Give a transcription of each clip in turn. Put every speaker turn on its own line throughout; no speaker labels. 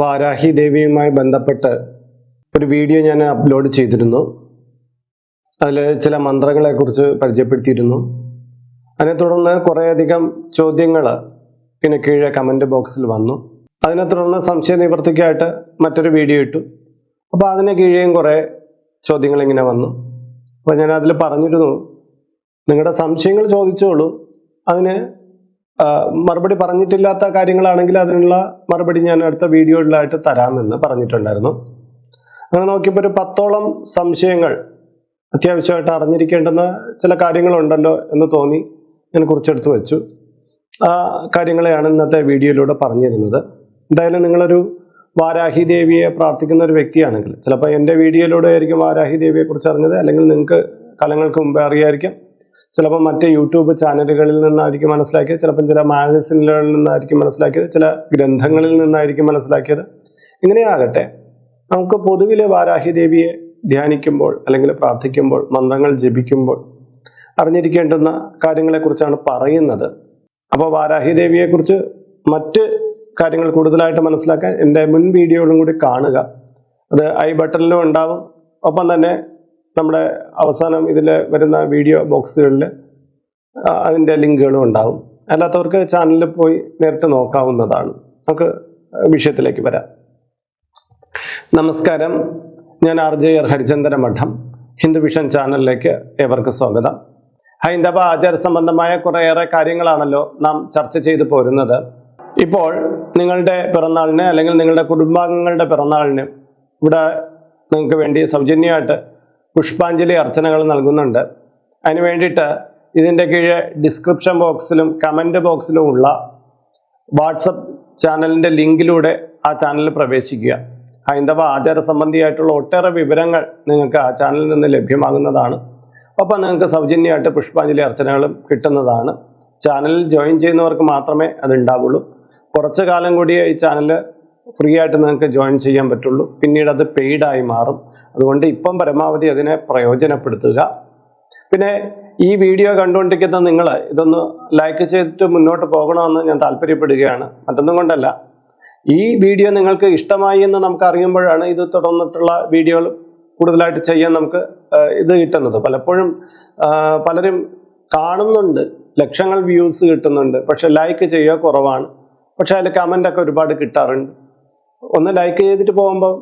വാരാഹി ദേവിയുമായി ബന്ധപ്പെട്ട് ഒരു വീഡിയോ ഞാൻ അപ്ലോഡ് ചെയ്തിരുന്നു. അതിൽ ചില മന്ത്രങ്ങളെക്കുറിച്ച് പരിചയപ്പെടുത്തിയിരുന്നു. അതിനെ തുടർന്ന് കുറേയധികം ചോദ്യങ്ങൾ പിന്നെ കീഴെ കമന്റ് ബോക്സിൽ വന്നു. അതിനെ തുടർന്ന് സംശയ നിവൃത്തിക്കായിട്ട് മറ്റൊരു വീഡിയോ ഇട്ടു. അപ്പോൾ അതിന് കീഴെയും കുറേ ചോദ്യങ്ങൾ ഇങ്ങനെ വന്നു. അപ്പോൾ ഞാൻ അതിൽ പറഞ്ഞിരുന്നു നിങ്ങളുടെ സംശയങ്ങൾ ചോദിച്ചോളൂ അതിന് മറുപടി പറഞ്ഞിട്ടില്ലാത്ത കാര്യങ്ങളാണെങ്കിൽ അതിനുള്ള മറുപടി ഞാൻ അടുത്ത വീഡിയോയിലായിട്ട് തരാമെന്ന് പറഞ്ഞിട്ടുണ്ടായിരുന്നു. അങ്ങനെ നോക്കിയപ്പോൾ ഒരു പത്തോളം സംശയങ്ങൾ അത്യാവശ്യമായിട്ട് അറിഞ്ഞിരിക്കേണ്ടുന്ന ചില കാര്യങ്ങളുണ്ടല്ലോ എന്ന് തോന്നി ഞാൻ കുറിച്ചെടുത്ത് വെച്ചു. ആ കാര്യങ്ങളെയാണ് ഇന്നത്തെ വീഡിയോയിലൂടെ പറഞ്ഞിരുന്നത്. എന്തായാലും നിങ്ങളൊരു വാരാഹി ദേവിയെ പ്രാർത്ഥിക്കുന്ന ഒരു വ്യക്തിയാണെങ്കിൽ ചിലപ്പോൾ എന്റെ വീഡിയോയിലൂടെ ആയിരിക്കും വാരാഹി ദേവിയെ കുറിച്ച് അറിഞ്ഞത് അല്ലെങ്കിൽ നിങ്ങൾക്ക് കാലങ്ങൾക്ക് മുമ്പേ അറിയായിരിക്കും. ചിലപ്പോൾ മറ്റ് യൂട്യൂബ് ചാനലുകളിൽ നിന്നായിരിക്കും മനസ്സിലാക്കിയത് ചിലപ്പം ചില മാഗസിനുകളിൽ നിന്നായിരിക്കും മനസ്സിലാക്കിയത് ചില ഗ്രന്ഥങ്ങളിൽ നിന്നായിരിക്കും മനസ്സിലാക്കിയത്. ഇങ്ങനെയാകട്ടെ നമുക്ക് പൊതുവിലെ വാരാഹി ദേവിയെ ധ്യാനിക്കുമ്പോൾ അല്ലെങ്കിൽ പ്രാർത്ഥിക്കുമ്പോൾ മന്ത്രങ്ങൾ ജപിക്കുമ്പോൾ അറിഞ്ഞിരിക്കേണ്ടുന്ന കാര്യങ്ങളെക്കുറിച്ചാണ് പറയുന്നത്. അപ്പോൾ വാരാഹി ദേവിയെക്കുറിച്ച് മറ്റ് കാര്യങ്ങൾ കൂടുതലായിട്ട് മനസ്സിലാക്കാൻ എന്റെ മുൻ വീഡിയോകളും കൂടി കാണുക. അത് ഐ ബട്ടണിലും ഉണ്ടാവും. ഒപ്പം തന്നെ നമ്മുടെ അവസാനം ഇതിൽ വരുന്ന വീഡിയോ ബോക്സുകളിൽ അതിന്റെ ലിങ്കുകളും ഉണ്ടാവും. അല്ലാത്തവർക്ക് ചാനലിൽ പോയി നേരിട്ട് നോക്കാവുന്നതാണ്. നമുക്ക് വിഷയത്തിലേക്ക് വരാം. നമസ്കാരം. ഞാൻ ആർ ജെ ആർ ഹരിചന്ദ്ര മഠം ഹിന്ദു വിഷൻ ചാനലിലേക്ക് ഏവർക്ക് സ്വാഗതം. ഹൈന്ദവ ആചാര സംബന്ധമായ കുറേയേറെ കാര്യങ്ങളാണല്ലോ നാം ചർച്ച ചെയ്തു പോരുന്നത്. ഇപ്പോൾ നിങ്ങളുടെ പിറന്നാളിന് അല്ലെങ്കിൽ നിങ്ങളുടെ കുടുംബാംഗങ്ങളുടെ പിറന്നാളിന് ഇവിടെ നിങ്ങൾക്ക് വേണ്ടി സൗജന്യമായിട്ട് പുഷ്പാഞ്ജലി അർച്ചനകൾ നൽകുന്നുണ്ട്. അതിന് വേണ്ടിയിട്ട് ഇതിന്റെ കീഴെ ഡിസ്ക്രിപ്ഷൻ ബോക്സിലും കമന്റ് ബോക്സിലും ഉള്ള വാട്സപ്പ് ചാനലിന്റെ ലിങ്കിലൂടെ ആ ചാനലിൽ പ്രവേശിക്കുക. ഹൈന്ദവ ആചാര സംബന്ധിയായിട്ടുള്ള ഒട്ടേറെ വിവരങ്ങൾ നിങ്ങൾക്ക് ആ ചാനലിൽ നിന്ന് ലഭ്യമാകുന്നതാണ്. ഒപ്പം നിങ്ങൾക്ക് സൗജന്യമായിട്ട് പുഷ്പാഞ്ജലി അർച്ചനകളും കിട്ടുന്നതാണ്. ചാനലിൽ ജോയിൻ ചെയ്യുന്നവർക്ക് മാത്രമേ അത് ഉണ്ടാവുള്ളൂ. കുറച്ച് കാലം കൂടിയേ ഈ ചാനൽ ഫ്രീ ആയിട്ട് നിങ്ങൾക്ക് ജോയിൻ ചെയ്യാൻ പറ്റുള്ളൂ. പിന്നീട് അത് പെയ്ഡായി മാറും. അതുകൊണ്ട് ഇപ്പം പരമാവധി അതിനെ പ്രയോജനപ്പെടുത്തുക. പിന്നെ ഈ വീഡിയോ കണ്ടുകൊണ്ടിരിക്കുന്ന നിങ്ങൾ ഇതൊന്ന് ലൈക്ക് ചെയ്തിട്ട് മുന്നോട്ട് പോകണമെന്ന് ഞാൻ താല്പര്യപ്പെടുകയാണ്. മറ്റൊന്നും കൊണ്ടല്ല. ഈ വീഡിയോ നിങ്ങൾക്ക് ഇഷ്ടമായി എന്ന് നമുക്ക് അറിയുമ്പോഴാണ് ഇത് തുടർന്നിട്ടുള്ള വീഡിയോകൾ കൂടുതലായിട്ട് ചെയ്യാൻ നമുക്ക് ഇത് കിട്ടുന്നത്. പലപ്പോഴും പലരും കാണുന്നുണ്ട്. ലക്ഷങ്ങൾ വ്യൂസ് കിട്ടുന്നുണ്ട്. പക്ഷെ ലൈക്ക് ചെയ്യുക കുറവാണ്. പക്ഷെ അതിൽ കമന്റ് ഒക്കെ ഒരുപാട് കിട്ടാറുണ്ട്. ഒന്ന് ലൈക്ക് ചെയ്തിട്ട് പോകുമ്പോൾ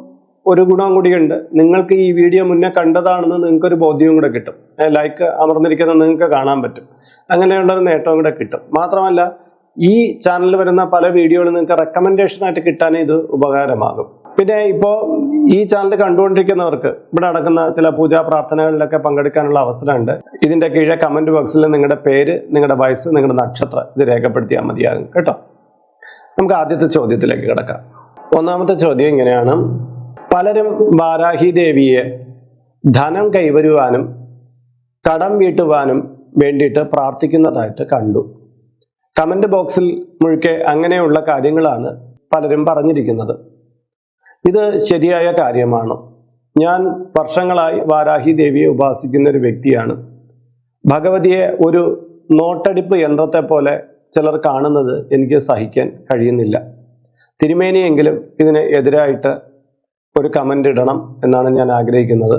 ഒരു ഗുണം കൂടിയുണ്ട് നിങ്ങൾക്ക് ഈ വീഡിയോ മുന്നേ കണ്ടതാണെന്ന് നിങ്ങൾക്കൊരു ബോധ്യവും കൂടെ കിട്ടും. ലൈക്ക് അമർന്നിരിക്കുന്നത് നിങ്ങൾക്ക് കാണാൻ പറ്റും. അങ്ങനെയുള്ളൊരു നേട്ടവും കൂടെ കിട്ടും. മാത്രമല്ല ഈ ചാനലിൽ വരുന്ന പല വീഡിയോകളും നിങ്ങൾക്ക് റെക്കമെൻഡേഷൻ ആയിട്ട് കിട്ടാൻ ഇത് ഉപകാരമാകും. പിന്നെ ഇപ്പോൾ ഈ ചാനൽ കണ്ടുകൊണ്ടിരിക്കുന്നവർക്ക് ഇവിടെ നടക്കുന്ന ചില പൂജാ പ്രാർത്ഥനകളിലൊക്കെ പങ്കെടുക്കാനുള്ള അവസരമുണ്ട്. ഇതിന്റെ കീഴെ കമന്റ് ബോക്സിൽ നിങ്ങളുടെ പേര് നിങ്ങളുടെ വയസ്സ് നിങ്ങളുടെ നക്ഷത്രം ഇത് രേഖപ്പെടുത്തിയാൽ മതിയാകും. കേട്ടോ? നമുക്ക് ആദ്യത്തെ ചോദ്യത്തിലേക്ക് കിടക്കാം. ഒന്നാമത്തെ ചോദ്യം ഇങ്ങനെയാണ്. പലരും വാരാഹി ദേവിയെ ധനം കൈവരുവാനും കടം വീട്ടുവാനും വേണ്ടിയിട്ട് പ്രാർത്ഥിക്കുന്നതായിട്ട് കണ്ടു. കമന്റ് ബോക്സിൽ മുഴുക്കെ അങ്ങനെയുള്ള കാര്യങ്ങളാണ് പലരും പറഞ്ഞിരിക്കുന്നത്. ഇത് ശരിയായ കാര്യമാണ്. ഞാൻ വർഷങ്ങളായി വാരാഹി ദേവിയെ ഉപാസിക്കുന്ന ഒരു വ്യക്തിയാണ്. ഭഗവതിയെ ഒരു നോട്ടടിപ്പ് യന്ത്രത്തെ പോലെ ചിലർ കാണുന്നത് എനിക്ക് സഹിക്കാൻ കഴിയുന്നില്ല. തിരുമേനിയെങ്കിലും ഇതിന് എതിരായിട്ട് ഒരു കമന്റ് ഇടണം എന്നാണ് ഞാൻ ആഗ്രഹിക്കുന്നത്.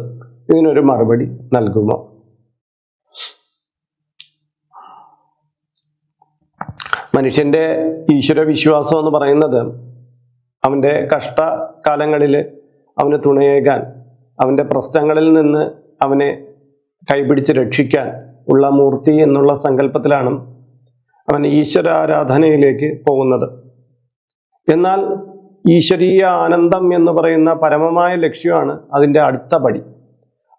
ഇതിനൊരു മറുപടി നൽകുമോ? മനുഷ്യന്റെ ഈശ്വരവിശ്വാസം എന്ന് പറയുന്നത് അവന്റെ കഷ്ടകാലങ്ങളിൽ അവന് തുണയേകാൻ അവന്റെ പ്രശ്നങ്ങളിൽ നിന്ന് അവനെ കൈപിടിച്ച് രക്ഷിക്കാൻ ഉള്ള മൂർത്തി എന്നുള്ള സങ്കല്പത്തിലാണ് അവൻ ഈശ്വരാരാധനയിലേക്ക് പോകുന്നത്. എന്നാൽ ഈശ്വരീയ ആനന്ദം എന്ന് പറയുന്ന പരമമായ ലക്ഷ്യമാണ് അതിന്റെ അടുത്ത പടി.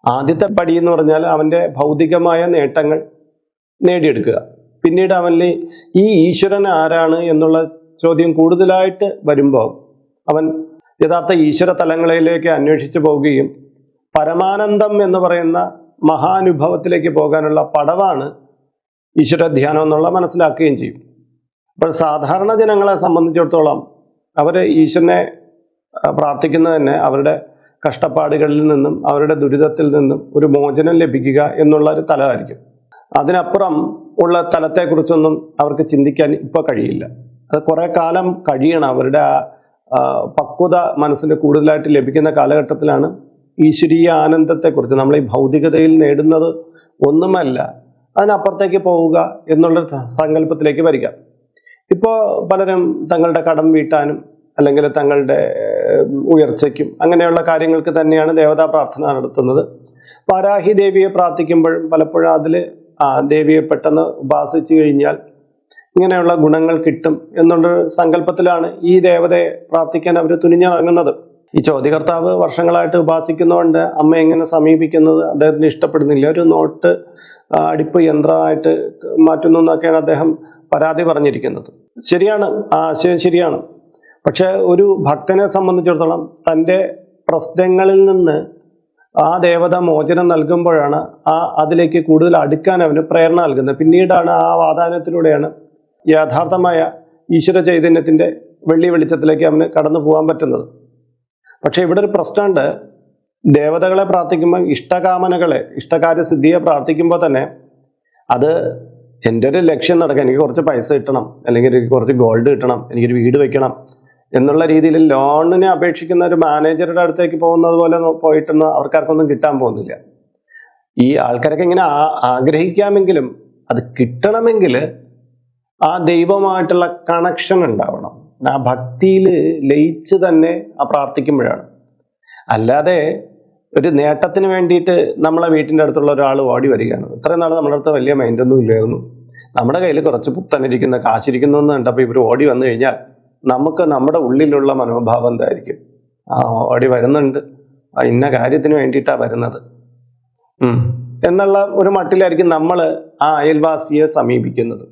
ആദ്യത്തെ പടി എന്ന് പറഞ്ഞാൽ അവന്റെ ഭൗതികമായ നേട്ടങ്ങൾ നേടിയെടുക്കുക. പിന്നീട് അവനിൽ ഈ ഈശ്വരൻ ആരാണ് എന്നുള്ള ചോദ്യം കൂടുതലായിട്ട് വരുമ്പോൾ അവൻ യഥാർത്ഥ ഈശ്വര തലങ്ങളിലേക്ക് അന്വേഷിച്ചു പോവുകയും പരമാനന്ദം എന്ന് പറയുന്ന മഹാനുഭവത്തിലേക്ക് പോകാനുള്ള പടവാണ് ഈശ്വര ധ്യാനം എന്നുള്ള മനസ്സിലാക്കുകയും ചെയ്യും. അപ്പോൾ സാധാരണ ജനങ്ങളെ സംബന്ധിച്ചിടത്തോളം അവർ ഈശ്വരനെ പ്രാർത്ഥിക്കുന്നത് തന്നെ അവരുടെ കഷ്ടപ്പാടുകളിൽ നിന്നും അവരുടെ ദുരിതത്തിൽ നിന്നും ഒരു മോചനം ലഭിക്കുക എന്നുള്ള ഒരു തലമായിരിക്കും. അതിനപ്പുറം ഉള്ള തലത്തെക്കുറിച്ചൊന്നും അവർക്ക് ചിന്തിക്കാൻ ഇപ്പോൾ കഴിയില്ല. അത് കുറേ കാലം കഴിയണം. അവരുടെ പക്വത മനസ്സിന് കൂടുതലായിട്ട് ലഭിക്കുന്ന കാലഘട്ടത്തിലാണ് ഈശ്വരീയ ആനന്ദത്തെക്കുറിച്ച് നമ്മൾ ഈ ഭൗതികതയിൽ നേടുന്നത് ഒന്നുമല്ല അതിനപ്പുറത്തേക്ക് പോവുക എന്നുള്ള സങ്കല്പത്തിലേക്ക് വരിക. ഇപ്പോൾ പലരും തങ്ങളുടെ കടം വീട്ടാനും അല്ലെങ്കിൽ തങ്ങളുടെ ഉയർച്ചയ്ക്കും അങ്ങനെയുള്ള കാര്യങ്ങൾക്ക് തന്നെയാണ് ദേവതാ പ്രാർത്ഥന നടത്തുന്നത്. പാരാഹി ദേവിയെ പ്രാർത്ഥിക്കുമ്പോഴും പലപ്പോഴും അതിൽ ആ ദേവിയെ പെട്ടെന്ന് ഉപാസിച്ചു കഴിഞ്ഞാൽ ഇങ്ങനെയുള്ള ഗുണങ്ങൾ കിട്ടും എന്നുള്ള സങ്കല്പത്തിലാണ് ഈ ദേവതയെ പ്രാർത്ഥിക്കാൻ അവർ തുനിഞ്ഞിറങ്ങുന്നത്. ഈ ചോദ്യകർത്താവ് വർഷങ്ങളായിട്ട് ഉപാസിക്കുന്നതുകൊണ്ട് അമ്മ എങ്ങനെ സമീപിക്കുന്നത് അദ്ദേഹത്തിന് ഇഷ്ടപ്പെടുന്നില്ല. ഒരു നോട്ട് അടിപ്പ് യന്ത്രമായിട്ട് മാറ്റുന്നു എന്നൊക്കെയാണ് അദ്ദേഹം പരാതി പറഞ്ഞിരിക്കുന്നത്. ശരിയാണ്. ആശയം ശരിയാണ്. പക്ഷെ ഒരു ഭക്തനെ സംബന്ധിച്ചിടത്തോളം തന്റെ പ്രശ്നങ്ങളിൽ നിന്ന് ആ ദേവത മോചനം നൽകുമ്പോഴാണ് ആ അതിലേക്ക് കൂടുതൽ അടുക്കാൻ അവന് പ്രേരണ നൽകുന്നത്. പിന്നീടാണ് ആ വാതാനത്തിലൂടെയാണ് യഥാർത്ഥമായ ഈശ്വര ചൈതന്യത്തിന്റെ വെള്ളി വെളിച്ചത്തിലേക്ക് അവന് കടന്നു പോകാൻ പറ്റുന്നത്. പക്ഷേ ഇവിടെ ഒരു പ്രശ്നമുണ്ട്. ദേവതകളെ പ്രാർത്ഥിക്കുമ്പോൾ ഇഷ്ടകാമനകളെ ഇഷ്ടകാര്യസിദ്ധിയെ പ്രാർത്ഥിക്കുമ്പോൾ തന്നെ അത് എന്റെ ഒരു ലക്ഷ്യം നടക്കാൻ എനിക്ക് കുറച്ച് പൈസ കിട്ടണം അല്ലെങ്കിൽ എനിക്ക് കുറച്ച് ഗോൾഡ് കിട്ടണം എനിക്കൊരു വീട് വെക്കണം എന്നുള്ള രീതിയിൽ ലോണിനെ അപേക്ഷിക്കുന്ന ഒരു മാനേജറുടെ അടുത്തേക്ക് പോകുന്നത് പോലെ പോയിട്ടൊന്നും അവർക്കാർക്കൊന്നും കിട്ടാൻ പോകുന്നില്ല. ഈ ആൾക്കാരൊക്കെ ഇങ്ങനെ ആഗ്രഹിക്കാമെങ്കിലും അത് കിട്ടണമെങ്കിൽ ആ ദൈവമായിട്ടുള്ള കണക്ഷൻ ഉണ്ടാവണം. ആ ഭക്തിയിൽ ലയിച്ച് തന്നെ ആ പ്രാർത്ഥിക്കുമ്പോഴാണ്. അല്ലാതെ ഒരു നേട്ടത്തിന് വേണ്ടിയിട്ട് നമ്മളെ വീട്ടിന്റെ അടുത്തുള്ള ഒരാൾ ഓടി വരികയാണ്. ഇത്രയും നാൾ നമ്മുടെ അടുത്ത് വലിയ മൈൻഡൊന്നും ഇല്ലായിരുന്നു. നമ്മുടെ കയ്യിൽ കുറച്ച് പുത്തനിരിക്കുന്ന കാശിരിക്കുന്നു എന്ന് കണ്ടപ്പോൾ ഇവർ ഓടി വന്നു കഴിഞ്ഞാൽ നമുക്ക് നമ്മുടെ ഉള്ളിലുള്ള മനോഭാവം എന്തായിരിക്കും? ആ ഓടി വരുന്നുണ്ട്. ഇന്ന കാര്യത്തിന് വേണ്ടിയിട്ടാണ് വരുന്നത്. എന്നുള്ള ഒരു മട്ടിലായിരിക്കും നമ്മൾ ആ അയൽവാസിയെ സമീപിക്കുന്നത്.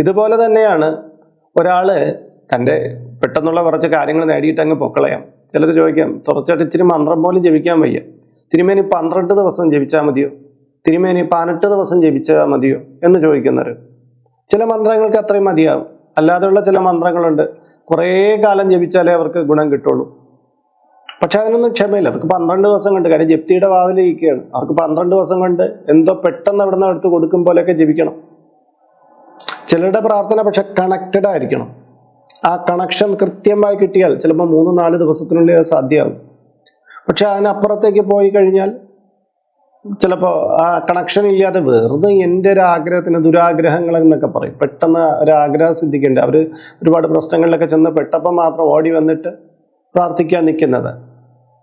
ഇതുപോലെ തന്നെയാണ് ഒരാൾ തന്റെ പെട്ടെന്നുള്ള കുറച്ച് കാര്യങ്ങൾ നേടിയിട്ട് അങ്ങ് പൊക്കളയാം. ചിലർ ചോദിക്കാം തുടർച്ചയായിട്ട് ഇച്ചിരി മന്ത്രം പോലും ജപിക്കാൻ വയ്യ. തിരുമേനി പന്ത്രണ്ട് ദിവസം ജപിച്ചാൽ മതിയോ? തിരുമേനി പതിനെട്ട് ദിവസം ജപിച്ചാൽ മതിയോ? എന്ന് ചോദിക്കുന്നവർ ചില മന്ത്രങ്ങൾക്ക് അത്രയും മതിയാവും. അല്ലാതെയുള്ള ചില മന്ത്രങ്ങളുണ്ട്. കുറേ കാലം ജപിച്ചാലേ അവർക്ക് ഗുണം കിട്ടുള്ളൂ. പക്ഷെ അതിനൊന്നും ക്ഷമയില്ല. അവർക്ക് പന്ത്രണ്ട് ദിവസം കൊണ്ട് കാര്യം ജപ്തിയുടെ വാതിലിരിക്കുകയാണ്. അവർക്ക് പന്ത്രണ്ട് ദിവസം കൊണ്ട് എന്തോ പെട്ടെന്ന് അവിടെ നിന്ന് എടുത്ത് കൊടുക്കും പോലെയൊക്കെ ജപിക്കണം. ചിലരുടെ പ്രാർത്ഥന പക്ഷെ കണക്റ്റഡ് ആയിരിക്കണം. ആ കണക്ഷൻ കൃത്യമായി കിട്ടിയാൽ ചിലപ്പോൾ മൂന്ന് നാല് ദിവസത്തിനുള്ളിൽ അത് സാധ്യമാകും. പക്ഷെ അതിനപ്പുറത്തേക്ക് പോയി കഴിഞ്ഞാൽ ചിലപ്പോൾ ആ കണക്ഷൻ ഇല്ലാതെ വെറുതെ എന്റെ ഒരു ആഗ്രഹത്തിന് ദുരാഗ്രഹങ്ങൾ എന്നൊക്കെ പറയും. പെട്ടെന്ന് ഒരു ആഗ്രഹം സിദ്ധിക്കേണ്ട. അവർ ഒരുപാട് പ്രശ്നങ്ങളിലൊക്കെ ചെന്ന് പെട്ടപ്പം മാത്രം ഓടി വന്നിട്ട് പ്രാർത്ഥിക്കാൻ നിൽക്കുന്നത്.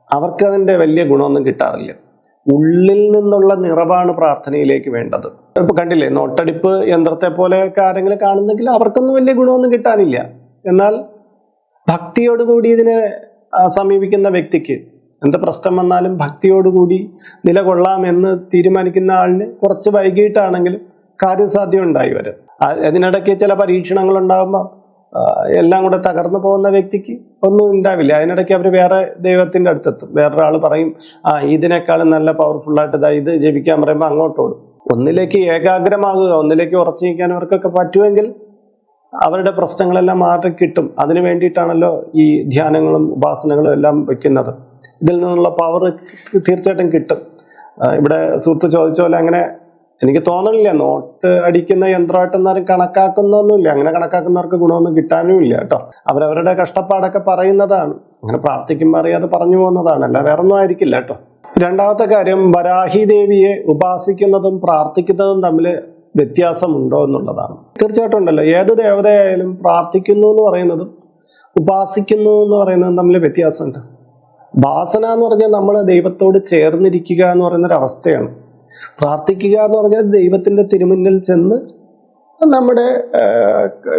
അവർക്ക് അതിന്റെ വലിയ ഗുണമൊന്നും കിട്ടാറില്ല. ഉള്ളിൽ നിന്നുള്ള നിറവാണ് പ്രാർത്ഥനയിലേക്ക് വേണ്ടത്. ഇപ്പൊ കണ്ടില്ലേ നോട്ടടിപ്പ് യന്ത്രത്തെ പോലെയൊക്കെ ആരെങ്കിലും കാണുന്നെങ്കിൽ അവർക്കൊന്നും വലിയ ഗുണമൊന്നും കിട്ടാനില്ല. എന്നാൽ ഭക്തിയോടുകൂടി ഇതിനെ സമീപിക്കുന്ന വ്യക്തിക്ക് എന്ത് പ്രശ്നം വന്നാലും ഭക്തിയോടുകൂടി നിലകൊള്ളാം എന്ന് തീരുമാനിക്കുന്ന ആളിന് കുറച്ച് വൈകിട്ടാണെങ്കിലും കാര്യസാധ്യം ഉണ്ടായി വരും. അതിനിടയ്ക്ക് ചില പരീക്ഷണങ്ങൾ ഉണ്ടാകുമ്പോൾ എല്ലാം കൂടെ തകർന്നു പോകുന്ന വ്യക്തിക്ക് ഒന്നും ഉണ്ടാവില്ല. അതിനിടയ്ക്ക് അവർ വേറെ ദൈവത്തിന്റെ അടുത്തെത്തും. വേറൊരാൾ പറയും ആ ഇതിനേക്കാളും നല്ല പവർഫുള്ളായിട്ട് ഇതാ ഇത് ജപിക്കാൻ പറയുമ്പോൾ അങ്ങോട്ടോടും. ഒന്നിലേക്ക് ഏകാഗ്രമാകുക ഒന്നിലേക്ക് ഉറച്ചു നിൽക്കാൻ അവർക്കൊക്കെ പറ്റുമെങ്കിൽ അവരുടെ പ്രശ്നങ്ങളെല്ലാം മാറി കിട്ടും. അതിനു വേണ്ടിയിട്ടാണല്ലോ ഈ ധ്യാനങ്ങളും ഉപാസനകളും എല്ലാം വെക്കുന്നത്. ഇതിൽ നിന്നുള്ള പവർ തീർച്ചയായിട്ടും കിട്ടും. ഇവിടെ സുഹൃത്ത് ചോദിച്ച പോലെ അങ്ങനെ എനിക്ക് തോന്നണില്ല. നോട്ട് അടിക്കുന്ന യന്ത്രമായിട്ട് എന്നാലും കണക്കാക്കുന്നൊന്നുമില്ല. അങ്ങനെ കണക്കാക്കുന്നവർക്ക് ഗുണമൊന്നും കിട്ടാനും ഇല്ല കേട്ടോ. അവരവരുടെ കഷ്ടപ്പാടൊക്കെ പറയുന്നതാണ്. അങ്ങനെ പ്രാർത്ഥിക്കുമ്പോൾ അറിയാതെ പറഞ്ഞു പോകുന്നതാണ്. അല്ല വേറെ ഒന്നും ആയിരിക്കില്ല കേട്ടോ. രണ്ടാമത്തെ കാര്യം വരാഹി ദേവിയെ ഉപാസിക്കുന്നതും പ്രാർത്ഥിക്കുന്നതും തമ്മിൽ വ്യത്യാസമുണ്ടോ എന്നുള്ളതാണ്. തീർച്ചയായിട്ടും ഉണ്ടല്ലോ. ഏത് ദേവതയായാലും പ്രാർത്ഥിക്കുന്നു എന്ന് പറയുന്നതും ഉപാസിക്കുന്നു എന്ന് പറയുന്നതും തമ്മിൽ വ്യത്യാസമുണ്ട്. ഭാസന എന്ന് പറഞ്ഞാൽ നമ്മൾ ദൈവത്തോട് ചേർന്നിരിക്കുക എന്ന് പറയുന്ന ഒരു അവസ്ഥയാണ് പ്രാർത്ഥിക്കുക എന്ന് പറഞ്ഞാൽ ദൈവത്തിന്റെ തിരുമുന്നിൽ ചെന്ന് നമ്മുടെ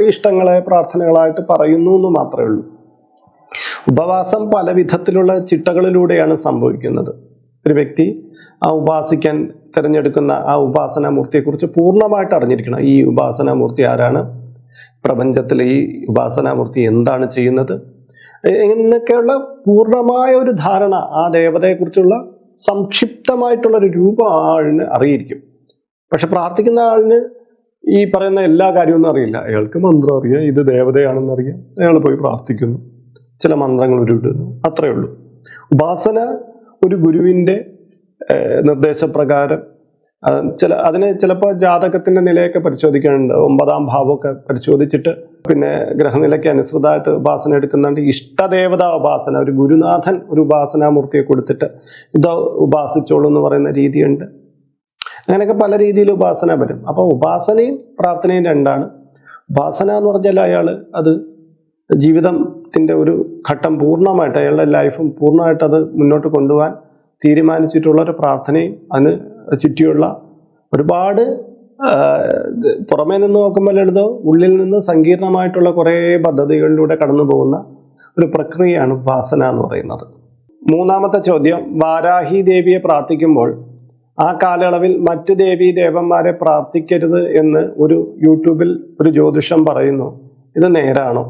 ഇഷ്ടങ്ങളെ പ്രാർത്ഥനകളായിട്ട് പറയുന്നു എന്ന് മാത്രമേ ഉള്ളൂ. ഉപവാസം പല വിധത്തിലുള്ള ചിട്ടകളിലൂടെയാണ് സംഭവിക്കുന്നത്. ഒരു വ്യക്തി ആ ഉപാസിക്കാൻ തിരഞ്ഞെടുക്കുന്ന ആ ഉപാസനാമൂർത്തിയെക്കുറിച്ച് പൂർണമായിട്ട് അറിഞ്ഞിരിക്കണം. ഈ ഉപാസനാമൂർത്തി ആരാണ്? പ്രപഞ്ചത്തിലെ ഈ ഉപാസനാമൂർത്തി എന്താണ് ചെയ്യുന്നത്? എന്നൊക്കെയുള്ള പൂർണമായ ഒരു ധാരണ ആ ദേവതയെക്കുറിച്ചുള്ള സംക്ഷിപ്തമായിട്ടുള്ള ഒരു രൂപം ആളിന് അറിയിരിക്കും. പക്ഷെ പ്രാർത്ഥിക്കുന്ന ആളിന് ഈ പറയുന്ന എല്ലാ കാര്യമൊന്നും അറിയില്ല. അയാൾക്ക് മന്ത്രം അറിയാം ഇത് ദേവതയാണെന്ന് അറിയാം അയാൾ പോയി പ്രാർത്ഥിക്കുന്നു. ചില മന്ത്രങ്ങൾ ഉരുവിടുന്നു. അത്രയേ ഉള്ളൂ. ഉപാസന ഒരു ഗുരുവിന്റെ നിർദ്ദേശപ്രകാരം. ചില അതിന് ചിലപ്പോൾ ജാതകത്തിന്റെ നിലയൊക്കെ പരിശോധിക്കാനുണ്ട്. ഒമ്പതാം ഭാവമൊക്കെ പരിശോധിച്ചിട്ട് പിന്നെ ഗ്രഹനിലയ്ക്ക് അനുസൃതമായിട്ട് ഉപാസന എടുക്കുന്നുണ്ട്. ഇഷ്ടദേവത ഉപാസന ഒരു ഗുരുനാഥൻ ഒരു ഉപാസനാമൂർത്തിയെ കൊടുത്തിട്ട് ഇത് ഉപാസിച്ചോളൂ എന്ന് പറയുന്ന രീതിയുണ്ട്. അങ്ങനെയൊക്കെ പല രീതിയിൽ ഉപാസന വരും. അപ്പോൾ ഉപാസനയും പ്രാർത്ഥനയും രണ്ടാണ്. ഉപാസന എന്ന് പറഞ്ഞാൽ അയാൾ അത് ജീവിതത്തിന്റെ ഒരു ഘട്ടം പൂർണമായിട്ട് അയാളുടെ ലൈഫും പൂർണമായിട്ട് അത് മുന്നോട്ട് കൊണ്ടുപോകാൻ തീരുമാനിച്ചിട്ടുള്ള ഒരു പ്രാർത്ഥനയും അതിന് ചുറ്റിയുള്ള ഒരുപാട് പുറമേ നിന്ന് നോക്കുമ്പോൾ എടുത്ത് ഉള്ളിൽ നിന്ന് സങ്കീർണമായിട്ടുള്ള കുറേ പദ്ധതികളിലൂടെ കടന്നു പോകുന്ന ഒരു പ്രക്രിയയാണ് ഉപാസന എന്ന് പറയുന്നത്. മൂന്നാമത്തെ ചോദ്യം വാരാഹി ദേവിയെ പ്രാർത്ഥിക്കുമ്പോൾ ആ കാലയളവിൽ മറ്റു ദേവീ ദേവന്മാരെ പ്രാർത്ഥിക്കരുത് എന്ന് ഒരു യൂട്യൂബിൽ ഒരു ജ്യോതിഷം പറയുന്നു. ഇത് നേരാണോ?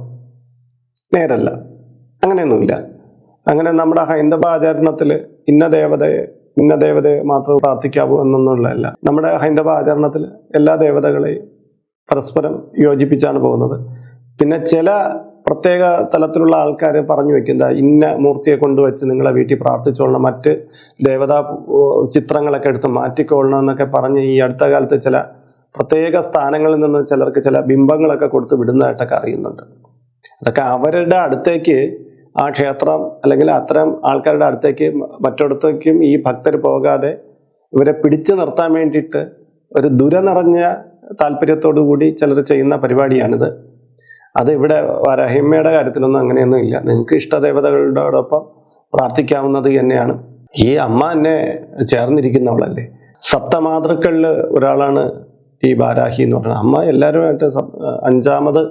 നേരല്ല. അങ്ങനെയൊന്നുമില്ല. അങ്ങനെ നമ്മുടെ ഹൈന്ദവ ആചരണത്തിൽ ഇന്ന ദേവതയെ ഇന്ന ദേവതയെ മാത്രം പ്രാർത്ഥിക്കാവൂ എന്നൊന്നുള്ളതല്ല. നമ്മുടെ ഹൈന്ദവ ആചരണത്തിൽ എല്ലാ ദേവതകളെയും പരസ്പരം യോജിപ്പിച്ചാണ് പോകുന്നത്. പിന്നെ ചില പ്രത്യേക തലത്തിലുള്ള ആൾക്കാർ പറഞ്ഞു വെക്കുന്ന ഇന്ന മൂർത്തിയെ കൊണ്ടുവച്ച് നിങ്ങളെ വീട്ടിൽ പ്രാർത്ഥിച്ചോളണം. മറ്റ് ദേവതാ ചിത്രങ്ങളൊക്കെ എടുത്ത് മാറ്റിക്കൊള്ളണം എന്നൊക്കെ പറഞ്ഞ് ഈ അടുത്ത കാലത്ത് ചില പ്രത്യേക സ്ഥാനങ്ങളിൽ നിന്ന് ചിലർക്ക് ചില ബിംബങ്ങളൊക്കെ കൊടുത്ത് വിടുന്നതായിട്ടൊക്കെ അറിയുന്നുണ്ട്. അതൊക്കെ അവരുടെ അടുത്തേക്ക് ആ ക്ഷേത്രം അല്ലെങ്കിൽ അത്തരം ആൾക്കാരുടെ അടുത്തേക്ക് മറ്റടുത്തേക്കും ഈ ഭക്തർ പോകാതെ ഇവരെ പിടിച്ചു നിർത്താൻ വേണ്ടിയിട്ട് ഒരു ദുര നിറഞ്ഞ താല്പര്യത്തോടു കൂടി ചിലർ ചെയ്യുന്ന പരിപാടിയാണിത്. അത് ഇവിടെ വരഹിമ്മയുടെ കാര്യത്തിലൊന്നും അങ്ങനെയൊന്നും ഇല്ല. നിങ്ങൾക്ക് ഇഷ്ടദേവതകളോടൊപ്പം പ്രാർത്ഥിക്കാവുന്നത് തന്നെയാണ്. ഈ അമ്മ എന്നെ ചേർന്നിരിക്കുന്നവളല്ലേ? സപ്തമാതൃക്കളിൽ ഒരാളാണ് ഈ ബാരാഹി എന്ന് പറയുന്നത്. അമ്മ എല്ലാവരുമായിട്ട് അഞ്ചാമത്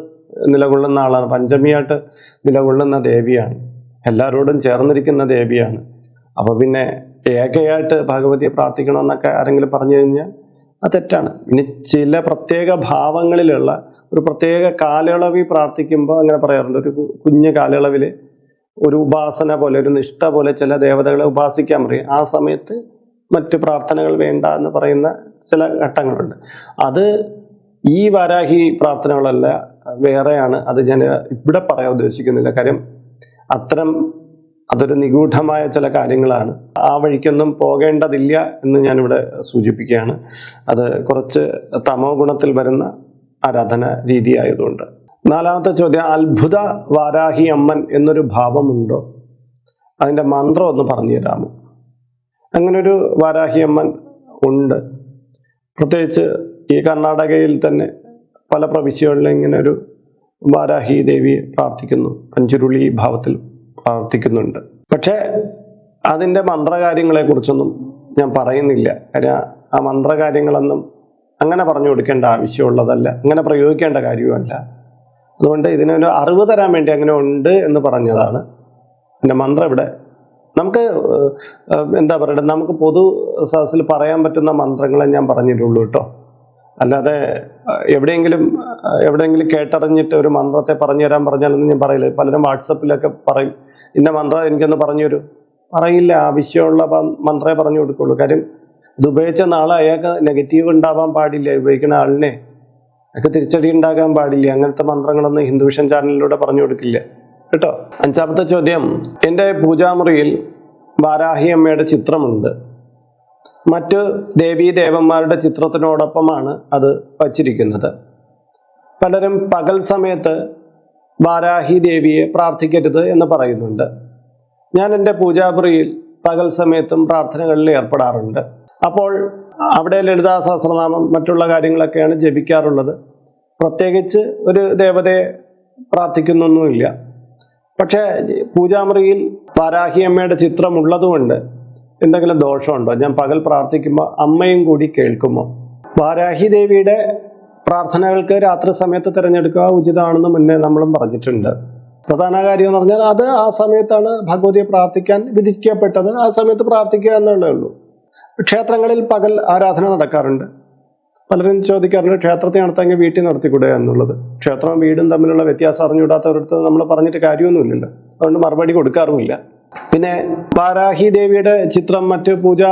നിലകൊള്ളുന്ന ആളാണ്. പഞ്ചമിയായിട്ട് നിലകൊള്ളുന്ന ദേവിയാണ്. എല്ലാവരോടും ചേർന്നിരിക്കുന്ന ദേവിയാണ്. അപ്പോൾ പിന്നെ ഏകയായിട്ട് ഭഗവതിയെ പ്രാർത്ഥിക്കണമെന്നൊക്കെ ആരെങ്കിലും പറഞ്ഞു കഴിഞ്ഞാൽ അത് തെറ്റാണ്. ഇനി ചില പ്രത്യേക ഭാവങ്ങളിലുള്ള ഒരു പ്രത്യേക കാലയളവിൽ പ്രാർത്ഥിക്കുമ്പോൾ അങ്ങനെ പറയാറുണ്ട്. ഒരു കുഞ്ഞു കാലയളവിൽ ഒരു ഉപാസന പോലെ ഒരു നിഷ്ഠ പോലെ ചില ദേവതകളെ ഉപാസിക്കാൻ പറയും. ആ സമയത്ത് മറ്റ് പ്രാർത്ഥനകൾ വേണ്ട എന്ന് പറയുന്ന ചില ഘട്ടങ്ങളുണ്ട്. അത് ഈ വാരാഹി പ്രാർത്ഥനകളല്ല വേറെയാണ്. അത് ഞാൻ ഇവിടെ പറയാൻ ഉദ്ദേശിക്കുന്നില്ല. കാര്യം അത്തരം അതൊരു നിഗൂഢമായ ചില കാര്യങ്ങളാണ്. ആ വഴിക്കൊന്നും പോകേണ്ടതില്ല എന്ന് ഞാനിവിടെ സൂചിപ്പിക്കുകയാണ്. അത് കുറച്ച് തമോ ഗുണത്തിൽ വരുന്ന ആരാധന രീതിയായതുകൊണ്ട്. നാലാമത്തെ ചോദ്യം അത്ഭുത വാരാഹി അമ്മൻ എന്നൊരു ഭാവമുണ്ടോ? അതിന്റെ മന്ത്രം ഒന്ന് പറഞ്ഞു തരാമോ അങ്ങനൊരു വാരാഹി അമ്മൻ ഉണ്ട്. പ്രത്യേകിച്ച് ഈ കർണാടകയിൽ തന്നെ പല പ്രവിശ്യകളിലും ഇങ്ങനെ ഒരു വാരാഹി ദേവിയെ പ്രാർത്ഥിക്കുന്നു. അഞ്ചുരുളി ഭാവത്തിൽ പ്രാർത്ഥിക്കുന്നുണ്ട്. പക്ഷേ അതിന്റെ മന്ത്രകാര്യങ്ങളെ കുറിച്ചൊന്നും ഞാൻ പറയുന്നില്ല. കാര്യം ആ മന്ത്രകാര്യങ്ങളൊന്നും അങ്ങനെ പറഞ്ഞു കൊടുക്കേണ്ട ആവശ്യമുള്ളതല്ല. അങ്ങനെ പ്രയോഗിക്കേണ്ട കാര്യവുമല്ല. അതുകൊണ്ട് ഇതിനൊരു അറിവ് തരാൻ വേണ്ടി അങ്ങനെ ഉണ്ട് എന്ന് പറഞ്ഞതാണ്. എന്റെ മന്ത്രം ഇവിടെ നമുക്ക് എന്താ പറയുക നമുക്ക് പൊതു സദസ്സിൽ പറയാൻ പറ്റുന്ന മന്ത്രങ്ങളെ ഞാൻ പറഞ്ഞിട്ടുള്ളൂ കേട്ടോ. അല്ലാതെ എവിടെയെങ്കിലും എവിടെയെങ്കിലും കേട്ടറിഞ്ഞിട്ട് ഒരു മന്ത്രത്തെ പറഞ്ഞു തരാൻ പറഞ്ഞാലൊന്നും ഞാൻ പറയില്ല. പലരും വാട്സപ്പിലൊക്കെ പറയും ഇന്ന മന്ത്രം എനിക്കൊന്ന് പറഞ്ഞു തരൂ പറയില്ല ആവശ്യമുള്ള മന്ത്രമേ പറഞ്ഞു കൊടുക്കുള്ളൂ. കാര്യം ഇത് ഉപയോഗിച്ച നാളെ അയാൾക്ക് നെഗറ്റീവ് ഉണ്ടാവാൻ പാടില്ല ഉപയോഗിക്കുന്ന ആളിനെ. അയാൾക്ക് തിരിച്ചടി ഉണ്ടാകാൻ പാടില്ല അങ്ങനത്തെ മന്ത്രങ്ങളൊന്നും ഹിന്ദുവിഷൻ ചാനലിലൂടെ പറഞ്ഞു കൊടുക്കില്ല. കേട്ടോ? അഞ്ചാമത്തെ ചോദ്യം എന്റെ പൂജാമുറിയിൽ വാരാഹി അമ്മയുടെ ചിത്രമുണ്ട്. മറ്റ് ദേവീ ദേവന്മാരുടെ ചിത്രത്തിനോടൊപ്പമാണ് അത് വച്ചിരിക്കുന്നത്. പലരും പകൽ സമയത്ത് വാരാഹി ദേവിയെ പ്രാർത്ഥിക്കരുത് എന്ന് പറയുന്നുണ്ട്. ഞാൻ എന്റെ പൂജാമുറിയിൽ പകൽ സമയത്തും പ്രാർത്ഥനകളിൽ ഏർപ്പെടാറുണ്ട്. അപ്പോൾ അവിടെ ലളിതാ സഹസ്രനാമം മറ്റുള്ള കാര്യങ്ങളൊക്കെയാണ് ജപിക്കാറുള്ളത്. പ്രത്യേകിച്ച് ഒരു ദേവതയെ പ്രാർത്ഥിക്കുന്നൊന്നുമില്ല. പക്ഷേ പൂജാമുറിയിൽ വാരാഹിയമ്മയുടെ ചിത്രം ഉള്ളതുകൊണ്ട് എന്തെങ്കിലും ദോഷമുണ്ടോ? ഞാൻ പകൽ പ്രാർത്ഥിക്കുമ്പോൾ അമ്മയും കൂടി കേൾക്കുമോ? വാരാഹി ദേവിയുടെ പ്രാർത്ഥനകൾക്ക് രാത്രി സമയത്ത് തിരഞ്ഞെടുക്കുക ഉചിതമാണെന്ന് മുന്നേ നമ്മളും പറഞ്ഞിട്ടുണ്ട്. പ്രധാന കാര്യം എന്ന് പറഞ്ഞാൽ അത് ആ സമയത്താണ് ഭഗവതിയെ പ്രാർത്ഥിക്കാൻ വിധിക്കപ്പെട്ടത്. ആ സമയത്ത് പ്രാർത്ഥിക്കുക എന്നുള്ളേ ഉള്ളൂ. ക്ഷേത്രങ്ങളിൽ പകൽ ആരാധന നടക്കാറുണ്ട്. പലരും ചോദിക്കാറുണ്ട് ക്ഷേത്രത്തെ നടത്താമെങ്കിൽ വീട്ടിൽ നടത്തിക്കൂടെ എന്നുള്ളത്. ക്ഷേത്രവും വീടും തമ്മിലുള്ള വ്യത്യാസം അറിഞ്ഞുകൂടാത്തവരടുത്ത് നമ്മൾ പറഞ്ഞിട്ട് കാര്യമൊന്നുമില്ലല്ലോ. അതുകൊണ്ട് മറുപടി കൊടുക്കാറുമില്ല. പിന്നെ പാരാഹി ദേവിയുടെ ചിത്രം മറ്റ് പൂജ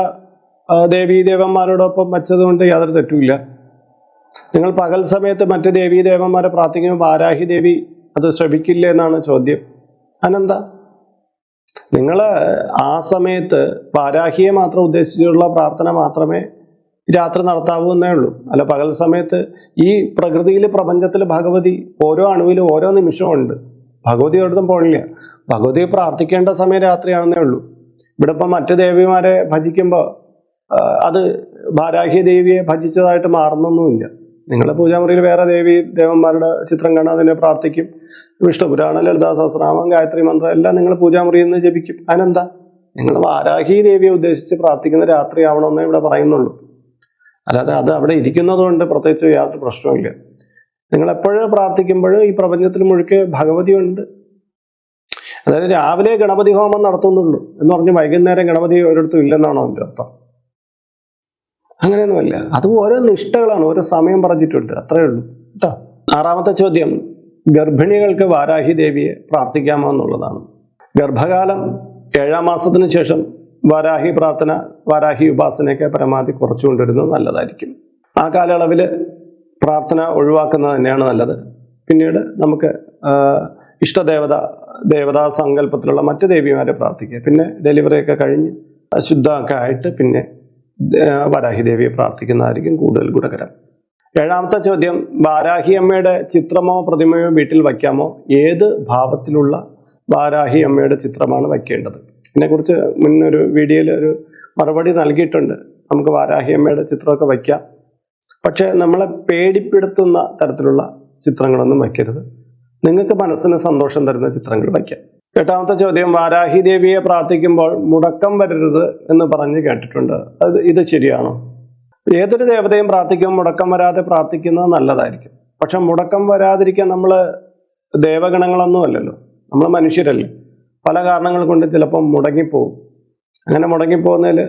ദേവീ ദേവന്മാരോടൊപ്പം വച്ചതുകൊണ്ട് യാതൊരു തെറ്റുമില്ല. നിങ്ങൾ പകൽ സമയത്ത് മറ്റ് ദേവീ ദേവന്മാരെ പ്രാർത്ഥിക്കുമ്പോൾ പാരാഹി ദേവി അത് ശ്രമിക്കില്ല എന്നാണ് ചോദ്യം. അനന്ത നിങ്ങൾ ആ സമയത്ത് പാരാഹിയെ മാത്രം ഉദ്ദേശിച്ചുള്ള പ്രാർത്ഥന മാത്രമേ രാത്രി നടത്താവുന്നേ ഉള്ളൂ. അല്ല പകൽ സമയത്ത് ഈ പ്രകൃതിയിൽ പ്രപഞ്ചത്തിൽ ഭഗവതി ഓരോ അണുവിലും ഓരോ നിമിഷവും ഉണ്ട് ഭഗവതി ഒരിടത്തും പോണില്ല. ഭഗവതിയെ പ്രാർത്ഥിക്കേണ്ട സമയം രാത്രിയാണെന്നേ ഉള്ളൂ. ഇവിടെ ഇപ്പം മറ്റു ദേവിമാരെ ഭജിക്കുമ്പോൾ അത് ഭാരാഹി ദേവിയെ ഭജിച്ചതായിട്ട് മാറുന്നൊന്നുമില്ല. നിങ്ങളുടെ പൂജാമുറിയിൽ വേറെ ദേവി ദേവന്മാരുടെ ചിത്രം കാണാൻ തന്നെ പ്രാർത്ഥിക്കും. വിഷ്ണു പുരാണ ലളിതാ സഹസ്രനാമം ഗായത്രി മന്ത്രം എല്ലാം നിങ്ങൾ പൂജാമുറിയിൽ നിന്ന് ജപിക്കും. അതിനെന്താ? നിങ്ങൾ വാരാഹി ദേവിയെ ഉദ്ദേശിച്ച് പ്രാർത്ഥിക്കുന്ന രാത്രിയാവണമെന്നേ ഇവിടെ പറയുന്നുള്ളൂ. അല്ലാതെ അത് അവിടെ ഇരിക്കുന്നതുകൊണ്ട് പ്രത്യേകിച്ച് യാതൊരു പ്രശ്നവുമില്ല. നിങ്ങൾ എപ്പോഴും പ്രാർത്ഥിക്കുമ്പോൾ ഈ പ്രപഞ്ചത്തിൽ മുഴുക്കെ ഭഗവതി ഉണ്ട് അതായത് രാവിലെ ഗണപതി ഹോമം നടത്തുന്നുള്ളൂ എന്ന് പറഞ്ഞ് വൈകുന്നേരം ഗണപതി ഒരിടത്തും ഇല്ലെന്നാണോ അതിന്റെ അർത്ഥം? അങ്ങനെയൊന്നുമല്ല അത് ഓരോ നിഷ്ഠകളാണ്. ഓരോ സമയം പറഞ്ഞിട്ടുണ്ട്. അത്രേ ഉള്ളൂ. കേട്ടോ ആറാമത്തെ ചോദ്യം. ഗർഭിണികൾക്ക് വാരാഹി ദേവിയെ പ്രാർത്ഥിക്കാമോ എന്നുള്ളതാണ്. ഗർഭകാലം ഏഴാം മാസത്തിന് ശേഷം വാരാഹി പ്രാർത്ഥന വാരാഹി ഉപാസനയൊക്കെ പരമാവധി കുറച്ചുകൊണ്ടിരുന്നത് നല്ലതായിരിക്കും. ആ കാലയളവിൽ പ്രാർത്ഥന ഒഴിവാക്കുന്നത് തന്നെയാണ് നല്ലത്. പിന്നീട് നമുക്ക് ഇഷ്ടദേവത ദേവതാ സങ്കല്പത്തിലുള്ള മറ്റു ദേവിമാരെ പ്രാർത്ഥിക്കുക. പിന്നെ ഡെലിവറി ഒക്കെ കഴിഞ്ഞ് ശുദ്ധമൊക്കെ ആയിട്ട് പിന്നെ വാരാഹി ദേവിയെ പ്രാർത്ഥിക്കുന്നതായിരിക്കും കൂടുതൽ ഗുണകരം. ഏഴാമത്തെ ചോദ്യം വാരാഹി അമ്മയുടെ ചിത്രമോ പ്രതിമയോ വീട്ടിൽ വയ്ക്കാമോ? ഏത് ഭാവത്തിലുള്ള വാരാഹി അമ്മയുടെ ചിത്രമാണ് വയ്ക്കേണ്ടത്? ഇതിനെക്കുറിച്ച് മുന്നൊരു വീഡിയോയിൽ ഒരു മറുപടി നൽകിയിട്ടുണ്ട്. നമുക്ക് വാരാഹി അമ്മയുടെ ചിത്രമൊക്കെ വയ്ക്കാം. പക്ഷേ നമ്മളെ പേടിപ്പെടുത്തുന്ന തരത്തിലുള്ള ചിത്രങ്ങളൊന്നും വയ്ക്കരുത്. നിങ്ങൾക്ക് മനസ്സിന് സന്തോഷം തരുന്ന ചിത്രങ്ങൾ വയ്ക്കാം. എട്ടാമത്തെ ചോദ്യം വാരാഹി ദേവിയെ പ്രാർത്ഥിക്കുമ്പോൾ മുടക്കം വരരുത് എന്ന് പറഞ്ഞ് കേട്ടിട്ടുണ്ട്. അത് ഇത് ശരിയാണോ? ഏതൊരു ദേവതയും പ്രാർത്ഥിക്കുമ്പോൾ മുടക്കം വരാതെ പ്രാർത്ഥിക്കുന്നത് നല്ലതായിരിക്കും. പക്ഷെ മുടക്കം വരാതിരിക്കാൻ നമ്മൾ ദേവഗണങ്ങളൊന്നും അല്ലല്ലോ. നമ്മൾ മനുഷ്യരല്ലേ. പല കാരണങ്ങൾ കൊണ്ട് ചിലപ്പം മുടങ്ങിപ്പോവും. അങ്ങനെ മുടങ്ങിപ്പോകുന്നതിൽ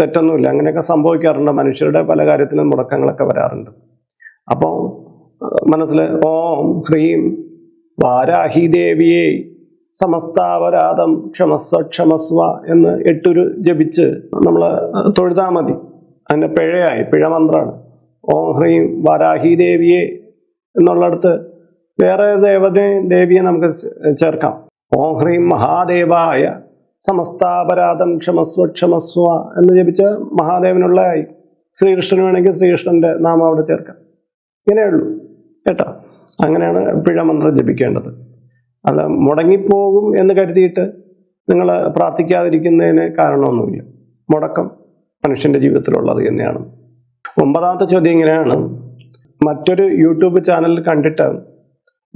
തെറ്റൊന്നുമില്ല. അങ്ങനെയൊക്കെ സംഭവിക്കാറുണ്ട്. മനുഷ്യരുടെ പല കാര്യത്തിലും മുടക്കങ്ങളൊക്കെ വരാറുണ്ട്. അപ്പോൾ മനസ്സിൽ ഓം ഹ്രീം വാരാഹി ദേവിയെ സമസ്താവരാതം ക്ഷമസ്വ ക്ഷമസ്വ എന്ന് എട്ടൊരു ജപിച്ച് നമ്മൾ തൊഴുതാൽ മതി. അതിന്റെ പിഴയായി പിഴ മന്ത്രമാണ് ഓം ഹ്രീം വാരാഹി ദേവിയെ എന്നുള്ളിടത്ത് വേറെ ദേവതയെ ദേവിയെ നമുക്ക് ചേർക്കാം. ഓം ഹ്രീം മഹാദേവായ സമസ്താപരാധം ക്ഷമസ്വ ക്ഷമസ്വ എന്ന് ജപിച്ച മഹാദേവനുള്ളതായി ശ്രീകൃഷ്ണന് വേണമെങ്കിൽ ശ്രീകൃഷ്ണന്റെ നാമം അവിടെ ചേർക്കാം. ഇങ്ങനെയുള്ളൂ കേട്ടോ? അങ്ങനെയാണ് പിഴമന്ത്രം ജപിക്കേണ്ടത്. അല്ല മുടങ്ങിപ്പോകും എന്ന് കരുതിയിട്ട് നിങ്ങൾ പ്രാർത്ഥിക്കാതിരിക്കുന്നതിന് കാരണമൊന്നുമില്ല. മുടക്കം മനുഷ്യന്റെ ജീവിതത്തിലുള്ളത് തന്നെയാണ്. ഒമ്പതാമത്തെ ചോദ്യം ഇങ്ങനെയാണ്. മറ്റൊരു യൂട്യൂബ് ചാനൽ കണ്ടിട്ട്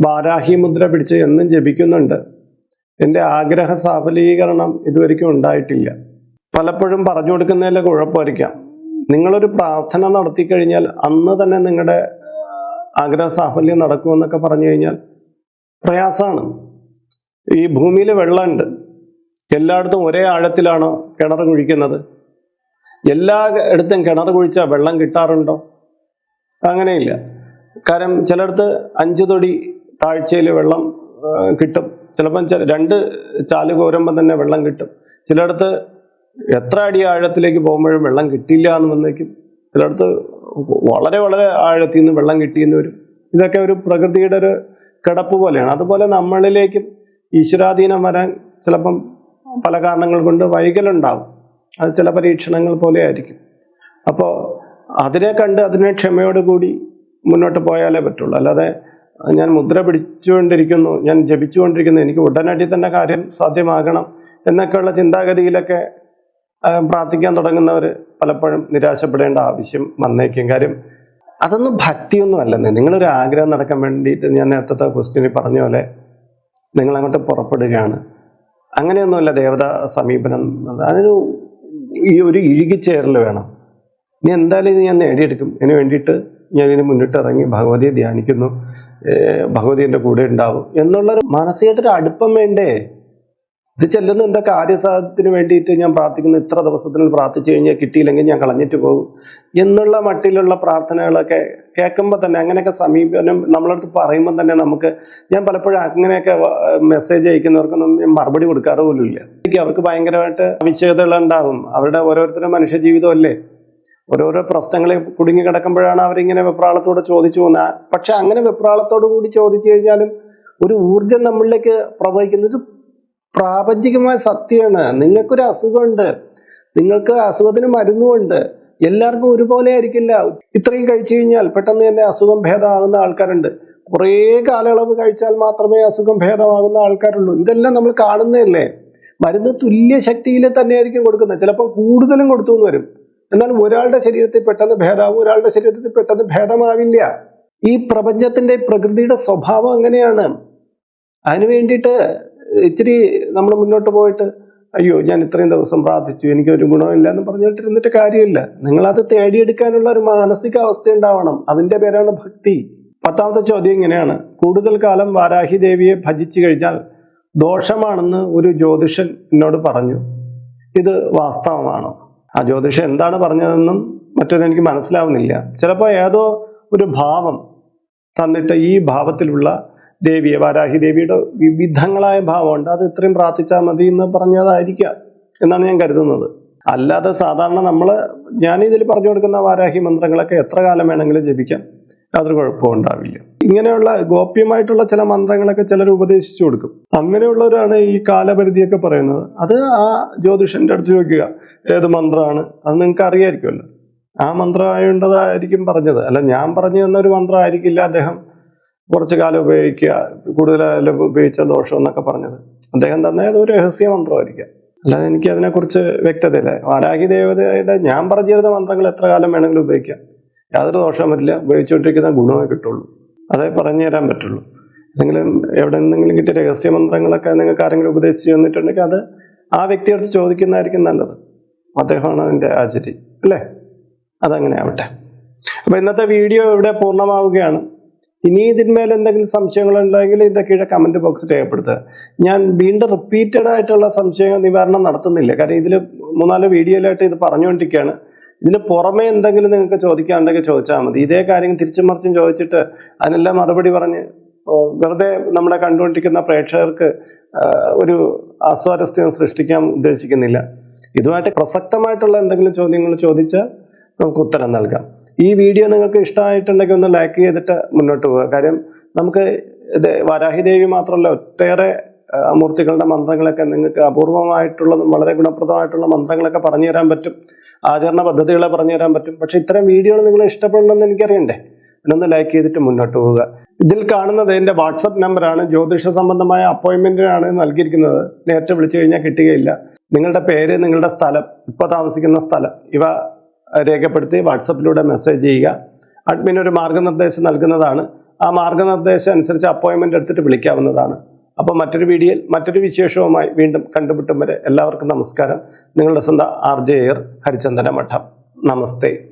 വാരാഹി മുദ്ര പിടിച്ച് എന്നും ജപിക്കുന്നുണ്ട്. എന്റെ ആഗ്രഹ സാഫലീകരണം ഇതുവരെയ്ക്കും ഉണ്ടായിട്ടില്ല. പലപ്പോഴും പറഞ്ഞു കൊടുക്കുന്നതിലെ കുഴപ്പമായിരിക്കാം. നിങ്ങളൊരു പ്രാർത്ഥന നടത്തി കഴിഞ്ഞാൽ അന്ന് തന്നെ നിങ്ങളുടെ ആഗ്രഹ സാഫല്യം നടക്കുമെന്നൊക്കെ പറഞ്ഞു കഴിഞ്ഞാൽ പ്രയാസമാണ്. ഈ ഭൂമിയിൽ വെള്ളമുണ്ട്. എല്ലായിടത്തും ഒരേ ആഴത്തിലാണോ കിണർ കുഴിക്കുന്നത്? എല്ലാ ഇടത്തും കിണർ കുഴിച്ചാൽ വെള്ളം കിട്ടാറുണ്ടോ? അങ്ങനെയില്ല. കാരണം ചിലയിടത്ത് അഞ്ച് തൊടി താഴ്ചയിൽ വെള്ളം കിട്ടും. ചിലപ്പം രണ്ട് ചാൽ കോരുമ്പം തന്നെ വെള്ളം കിട്ടും. ചിലയിടത്ത് എത്ര അടി ആഴത്തിലേക്ക് പോകുമ്പോഴും വെള്ളം കിട്ടില്ല എന്ന് വന്നേക്കും ചിലയിടത്ത് വളരെ വളരെ ആഴത്തിൽ നിന്ന് വെള്ളം കിട്ടിയെന്ന് വരും. ഇതൊക്കെ ഒരു പ്രകൃതിയുടെ ഒരു കിടപ്പ് പോലെയാണ്. അതുപോലെ നമ്മളിലേക്കും ഈശ്വരാധീനം വരാൻ ചിലപ്പം പല കാരണങ്ങൾ കൊണ്ട് വൈകലുണ്ടാവും. അത് ചില പരീക്ഷണങ്ങൾ പോലെ ആയിരിക്കും അപ്പോൾ അതിനെ കണ്ട് അതിനെ ക്ഷമയോടുകൂടി മുന്നോട്ട് പോയാലേ പറ്റുള്ളൂ. അല്ലാതെ ഞാൻ മുദ്ര പിടിച്ചുകൊണ്ടിരിക്കുന്നു ഞാൻ ജപിച്ചുകൊണ്ടിരിക്കുന്നു എനിക്ക് ഉടനടി തന്നെ കാര്യം സാധ്യമാകണം എന്നൊക്കെയുള്ള ചിന്താഗതിയിലൊക്കെ പ്രാർത്ഥിക്കാൻ തുടങ്ങുന്നവർ പലപ്പോഴും നിരാശപ്പെടേണ്ട ആവശ്യം വന്നേക്കും. കാര്യം അതൊന്നും ഭക്തിയൊന്നും അല്ലെന്നേ. നിങ്ങളൊരു ആഗ്രഹം നടക്കാൻ വേണ്ടിയിട്ട് ഞാൻ നേരത്തെ ക്വസ്റ്റ്യനിൽ പറഞ്ഞ പോലെ നിങ്ങൾ അങ്ങോട്ട് പുറപ്പെടുകയാണ്. അങ്ങനെയൊന്നുമല്ല ദേവതാ സമീപനം. അതിന് ഈ ഒരു ഇഴുകിച്ചേരൽ വേണം. ഇനി എന്തായാലും ഞാൻ നേടിയെടുക്കും. ഇതിന് വേണ്ടിയിട്ട് ഞാൻ ഇതിന് മുന്നിട്ട് ഇറങ്ങി ഭഗവതിയെ ധ്യാനിക്കുന്നു. ഭഗവതി എന്റെ കൂടെ ഉണ്ടാവും. എന്നുള്ളൊരു മാനസികമായിട്ടൊരു അടുപ്പം വേണ്ടേ? ഇത് ചെല്ലുന്ന എന്താ കാര്യസാധ്യത്തിന് വേണ്ടിയിട്ട് ഞാൻ പ്രാർത്ഥിക്കുന്നു. ഇത്ര ദിവസത്തിന് പ്രാർത്ഥിച്ചു കഴിഞ്ഞാൽ കിട്ടിയില്ലെങ്കിൽ ഞാൻ കളഞ്ഞിട്ട് പോകും. എന്നുള്ള മട്ടിലുള്ള പ്രാർത്ഥനകളൊക്കെ കേൾക്കുമ്പോൾ തന്നെ അങ്ങനെയൊക്കെ സമീപനം നമ്മളടുത്ത് പറയുമ്പോൾ തന്നെ നമുക്ക് ഞാൻ പലപ്പോഴും അങ്ങനെയൊക്കെ മെസ്സേജ് അയക്കുന്നവർക്കൊന്നും മറുപടി കൊടുക്കാറ് പോലും ഇല്ല എനിക്ക് അവർക്ക് ഭയങ്കരമായിട്ട് ആവശ്യകതകൾ ഉണ്ടാകും അവരുടെ ഓരോരുത്തരുടെ മനുഷ്യ ജീവിതമല്ലേ ഓരോരോ പ്രശ്നങ്ങളിൽ കുടുങ്ങി കിടക്കുമ്പോഴാണ് അവരിങ്ങനെ വെപ്രാളത്തോട് ചോദിച്ചു പോകുന്നത്. പക്ഷെ അങ്ങനെ വെപ്രാളത്തോടു കൂടി ചോദിച്ചു കഴിഞ്ഞാലും ഒരു ഊർജം നമ്മളിലേക്ക് പ്രവഹിക്കുന്നത് പ്രാപഞ്ചികമായ സത്യമാണ്. നിങ്ങൾക്കൊരു അസുഖമുണ്ട്. നിങ്ങൾക്ക് അസുഖത്തിന് മരുന്നുമുണ്ട്. എല്ലാവർക്കും ഒരുപോലെ ആയിരിക്കില്ല. ഇത്രയും കഴിച്ചു കഴിഞ്ഞാൽ പെട്ടെന്ന് തന്നെ അസുഖം ഭേദമാകുന്ന ആൾക്കാരുണ്ട്. കുറേ കാലയളവ് കഴിച്ചാൽ മാത്രമേ അസുഖം ഭേദമാകുന്ന ആൾക്കാരുള്ളൂ. ഇതെല്ലാം നമ്മൾ കാണുന്നതല്ലേ? മരുന്ന് തുല്യ ശക്തിയിൽ തന്നെയായിരിക്കും കൊടുക്കുന്നത്. ചിലപ്പോൾ കൂടുതലും കൊടുത്തു എന്ന് വരും. എന്നാൽ ഒരാളുടെ ശരീരത്തിൽ പെട്ടെന്ന് ഭേദമാവും ഒരാളുടെ ശരീരത്തിൽ പെട്ടെന്ന് ഭേദമാവില്ല. ഈ പ്രപഞ്ചത്തിന്റെ പ്രകൃതിയുടെ സ്വഭാവം അങ്ങനെയാണ്. അതിനു വേണ്ടിയിട്ട് ഇച്ചിരി നമ്മൾ മുന്നോട്ട് പോയിട്ട് അയ്യോ ഞാൻ ഇത്രയും ദിവസം പ്രാർത്ഥിച്ചു എനിക്കൊരു ഗുണമില്ല എന്ന് പറഞ്ഞിട്ടിരുന്നിട്ട് കാര്യമില്ല. നിങ്ങളത് തേടിയെടുക്കാനുള്ള ഒരു മാനസിക അവസ്ഥ ഉണ്ടാവണം. അതിന്റെ പേരാണ് ഭക്തി. പത്താമത്തെ ചോദ്യം ഇങ്ങനെയാണ്. കൂടുതൽ കാലം വാരാഹി ദേവിയെ ഭജിച്ചു കഴിഞ്ഞാൽ ദോഷമാണെന്ന് ഒരു ജ്യോതിഷൻ എന്നോട് പറഞ്ഞു. ഇത് വാസ്തവമാണോ? ആ ജ്യോതിഷൻ എന്താണ് പറഞ്ഞതെന്നും മറ്റൊന്നും എനിക്ക് മനസ്സിലാവുന്നില്ല. ചിലപ്പോൾ ഏതോ ഒരു ഭാവം തന്നിട്ട് ഈ ഭാവത്തിലുള്ള ദേവിയെ വാരാഹി ദേവിയുടെ വിവിധങ്ങളായ ഭാവമുണ്ട്. അത് ഇത്രയും പ്രാർത്ഥിച്ചാൽ മതി എന്ന് പറഞ്ഞതായിരിക്കാം എന്നാണ് ഞാൻ കരുതുന്നത്. അല്ലാതെ സാധാരണ നമ്മൾ ഞാൻ ഇതിൽ പറഞ്ഞു കൊടുക്കുന്ന വാരാഹി മന്ത്രങ്ങളൊക്കെ എത്ര കാലം വേണമെങ്കിലും ജപിക്കാം. യാതൊരു കുഴപ്പവും ഉണ്ടാവില്ല. ഇങ്ങനെയുള്ള ഗോപ്യമായിട്ടുള്ള ചില മന്ത്രങ്ങളൊക്കെ ചിലർ ഉപദേശിച്ചു കൊടുക്കും. അങ്ങനെയുള്ളവരാണ് ഈ കാലപരിധിയൊക്കെ പറയുന്നത്. അത് ആ ജ്യോതിഷന്റെ അടുത്ത് ചോദിക്കുക ഏത് മന്ത്രമാണ് അത് നിങ്ങൾക്ക് അറിയായിരിക്കുമല്ലോ. ആ മന്ത്രമായതായിരിക്കും പറഞ്ഞത്. അല്ല ഞാൻ പറഞ്ഞു തന്ന ഒരു മന്ത്രമായിരിക്കില്ല അദ്ദേഹം. കുറച്ചു കാലം ഉപയോഗിക്കുക കൂടുതൽ ഉപയോഗിച്ച ദോഷം എന്നൊക്കെ പറഞ്ഞത്. അദ്ദേഹം തന്നെ ഒരു രഹസ്യ മന്ത്രമായിരിക്കാം. അല്ലാതെ എനിക്ക് അതിനെക്കുറിച്ച് വ്യക്തതയില്ല. വാരാഹി ദേവതയുടെ ഞാൻ പറഞ്ഞിരുന്ന മന്ത്രങ്ങൾ എത്ര കാലം വേണമെങ്കിലും ഉപയോഗിക്കാം. യാതൊരു ദോഷം വരില്ല. ഉപയോഗിച്ചുകൊണ്ടിരിക്കുന്ന ഗുണമേ കിട്ടുള്ളൂ. അതേ പറഞ്ഞു തരാൻ പറ്റുള്ളൂ. എന്തെങ്കിലും എവിടെ നിന്നെങ്കിലും കിട്ടിയ രഹസ്യ മന്ത്രങ്ങളൊക്കെ നിങ്ങൾക്ക് ആരെങ്കിലും ഉപദേശിച്ച് തന്നിട്ടുണ്ടെങ്കിൽ അത് ആ വ്യക്തിയെടുത്ത് ചോദിക്കുന്നതായിരിക്കും നല്ലത്. അദ്ദേഹമാണ് അതിന്റെ ആചരി. അല്ലേ? അതങ്ങനെ ആവട്ടെ. അപ്പോൾ ഇന്നത്തെ വീഡിയോ ഇവിടെ പൂർണമാവുകയാണ്. ഇനി ഇതിന്മേൽ എന്തെങ്കിലും സംശയങ്ങളുണ്ടെങ്കിൽ ഇതിന്റെ കീഴെ കമന്റ് ബോക്സ് രേഖപ്പെടുത്തുക. ഞാൻ വീണ്ടും റിപ്പീറ്റഡ് ആയിട്ടുള്ള സംശയ നിവാരണം നടത്തുന്നില്ല. കാരണം ഇതിൽ മൂന്നാൽ വീഡിയോയിലായിട്ട് ഇത് പറഞ്ഞുകൊണ്ടിരിക്കുകയാണ്. ഇതിന് പുറമെ എന്തെങ്കിലും നിങ്ങൾക്ക് ചോദിക്കാനുണ്ടെങ്കിൽ ചോദിച്ചാൽ മതി. ഇതേ കാര്യം തിരിച്ചും മറിച്ചും ചോദിച്ചിട്ട് അതിനെല്ലാം മറുപടി പറഞ്ഞ് വെറുതെ നമ്മളെ കണ്ടുകൊണ്ടിരിക്കുന്ന പ്രേക്ഷകർക്ക് ഒരു അസ്വാരസ്യം സൃഷ്ടിക്കാൻ ഉദ്ദേശിക്കുന്നില്ല. ഇതുമായിട്ട് പ്രസക്തമായിട്ടുള്ള എന്തെങ്കിലും ചോദ്യങ്ങൾ ചോദിച്ചാൽ നമുക്ക് ഉത്തരം നൽകാം. ഈ വീഡിയോ നിങ്ങൾക്ക് ഇഷ്ടമായിട്ടുണ്ടെങ്കിൽ ഒന്ന് ലൈക്ക് ചെയ്തിട്ട് മുന്നോട്ട് പോവുക. കാര്യം നമുക്ക് ഇത് വാരാഹി ദേവി മാത്രമല്ല ഒട്ടേറെ മൂർത്തികളുടെ മന്ത്രങ്ങളൊക്കെ നിങ്ങൾക്ക് അപൂർവമായിട്ടുള്ളതും വളരെ ഗുണപ്രദമായിട്ടുള്ള മന്ത്രങ്ങളൊക്കെ പറഞ്ഞു തരാൻ പറ്റും. ആചരണ പദ്ധതികളെ പറഞ്ഞു തരാൻ പറ്റും. പക്ഷെ ഇത്തരം വീഡിയോകൾ നിങ്ങൾ ഇഷ്ടപ്പെടണമെന്ന് എനിക്കറിയണ്ടേ? അതിനൊന്ന് ലൈക്ക് ചെയ്തിട്ട് മുന്നോട്ട് പോവുക. ഇതിൽ കാണുന്നത് എന്റെ വാട്സപ്പ് നമ്പറാണ് ജ്യോതിഷ സംബന്ധമായ അപ്പോയിൻമെന്റിനാണ് നൽകിയിരിക്കുന്നത്. നേരത്തെ വിളിച്ചു കഴിഞ്ഞാൽ കിട്ടുകയില്ല. നിങ്ങളുടെ പേര് നിങ്ങളുടെ സ്ഥലം ഇപ്പോൾ താമസിക്കുന്ന സ്ഥലം ഇവ രേഖപ്പെടുത്തി വാട്സപ്പിലൂടെ മെസ്സേജ് ചെയ്യുക. അഡ്മിൻ ഒരു മാർഗനിർദ്ദേശം നൽകുന്നതാണ്. ആ മാർഗനിർദ്ദേശം അനുസരിച്ച് അപ്പോയിൻമെന്റ് എടുത്തിട്ട് വിളിക്കാവുന്നതാണ്. അപ്പോൾ മറ്റൊരു വീഡിയോയിൽ മറ്റൊരു വിശേഷവുമായി വീണ്ടും കണ്ടുമുട്ടും വരെ എല്ലാവർക്കും നമസ്കാരം. നിങ്ങളുടെ സ്വന്തം ആർ ജെ എയർ ഹരിചന്ദന മഠം. നമസ്തേ.